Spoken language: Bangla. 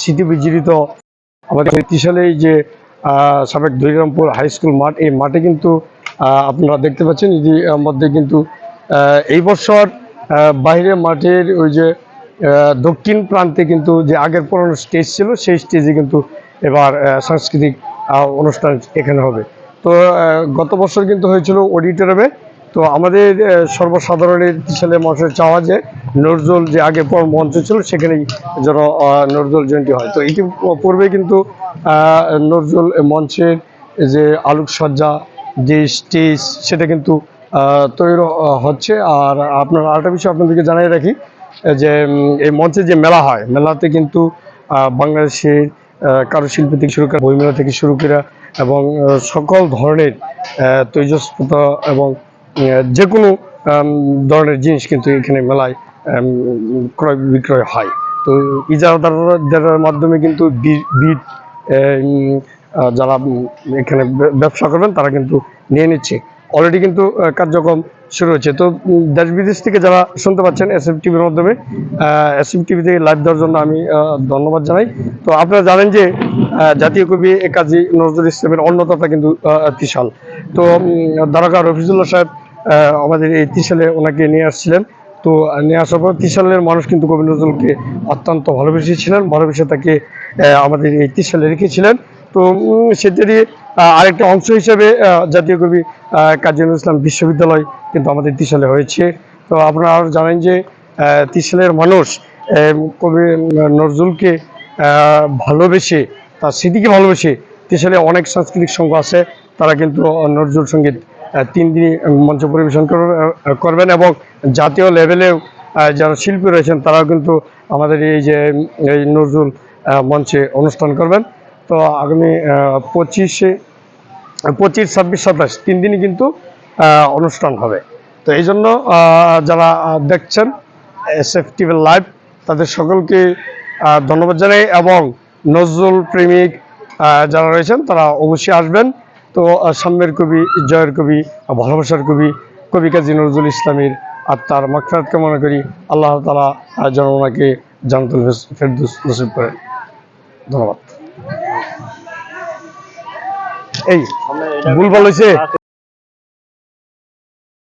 স্মৃতি বিজড়িত। আমাদের এই যে সাবেক দৈরামপুর হাই স্কুল মাঠ, এই মাঠে কিন্তু আপনারা দেখতে পাচ্ছেন যে মধ্যে কিন্তু এই বছর বাইরে মাঠের ওই যে দক্ষিণ প্রান্তে কিন্তু যে আগের পুরনো স্টেজ ছিল, সেই স্টেজে কিন্তু এবার সাংস্কৃতিক অনুষ্ঠান এখানে হবে। তো গত বছর কিন্তু হয়েছিল অডিটোরিয়ামে তো আমাদের সর্বসাধারণের ত্রিশালে মানুষের চাওয়া যে নজরুল যে আগে পর মঞ্চ ছিল সেখানেই যেন নজরুল জয়ন্তী হয়। তো ইতি পূর্বে কিন্তু নজরুল মঞ্চের যে আলোকসজ্জা যে স্টেজ সেটা কিন্তু তৈরি হচ্ছে। আর আপনার আরেকটা বিষয় আপনাদেরকে জানিয়ে রাখি যে এই মঞ্চে যে মেলা হয় মেলাতে কিন্তু বাংলাদেশের কারুশিল্পী থেকে শুরু করে বইমেলা থেকে শুরু করে এবং সকল ধরনের আহ, এবং যে কোনো ধরনের জিনিস কিন্তু এখানে মেলায় ক্রয় বিক্রয় হয়। তো ইজারাদারদের মাধ্যমে কিন্তু বিট যারা এখানে ব্যবসা করবেন তারা কিন্তু নিয়ে নিচ্ছে। অলরেডি কিন্তু কার্যক্রম শুরু হচ্ছে তো দেশ বিদেশ থেকে যারা শুনতে পাচ্ছেন এস এফ টিভির মাধ্যমে এস এফ টিভি থেকে লাইভ দেওয়ার জন্য আমি ধন্যবাদ জানাই। তো আপনারা জানেন যে জাতীয় কবি কাজী নজরুল ইসলামের অন্যতটা কিন্তু আহ, ত্রিশাল। তো উম, দ্বারকা রফিজুল্লাহ সাহেব আমাদের এই ত্রিশালে ওনাকে নিয়ে আসছিলেন। তো নিয়ে আসার পর ত্রিশালের মানুষ কিন্তু কবি নজরুলকে অত্যন্ত ভালোবেসেছিলেন ভালোবেসে তাকে আমাদের এই ত্রিশালে রেখেছিলেন। তো সেটারই আরেকটা অংশ হিসেবে জাতীয় কবি কাজী নজরুল ইসলাম বিশ্ববিদ্যালয় কিন্তু আমাদের ত্রিশালে হয়েছে। তো আপনারা আরও জানেন যে আহ, ত্রিশালের মানুষ কবি নজরুলকে ভালোবেসে তার স্মৃতিকে ভালোবেসে ত্রিশালে অনেক সাংস্কৃতিক সংঘ আছে। তারা কিন্তু নজরুল সংগীত তিন দিনই মঞ্চ পরিবেশন করবে- করবেন এবং জাতীয় লেভেলেও যারা শিল্পী রয়েছেন, তারাও কিন্তু আমাদের এই যে এই নজরুল মঞ্চে অনুষ্ঠান করবেন। তো আগামী পঁচিশে, পঁচিশ, ছাব্বিশ, সাতাশ, তিন দিনই কিন্তু অনুষ্ঠান হবে। তো এই জন্য যারা দেখছেন, এস এফ টিভি লাইভ, তাদের সকলকে ধন্যবাদ জানাই এবং নজরুল প্রেমিক যারা রয়েছেন, তারা অবশ্যই আসবেন। তো সাম্যের কবি, জয়ের কবি ভালোবাসার কবি কবি কাজী নজরুল ইসলামের আত্মার মাকফাত কামনা করি আল্লাহ তালা যেন ওনাকে জানতুল ফেরদুস নসিব করেন। ধন্যবাদ। এই, ভুল বলেছে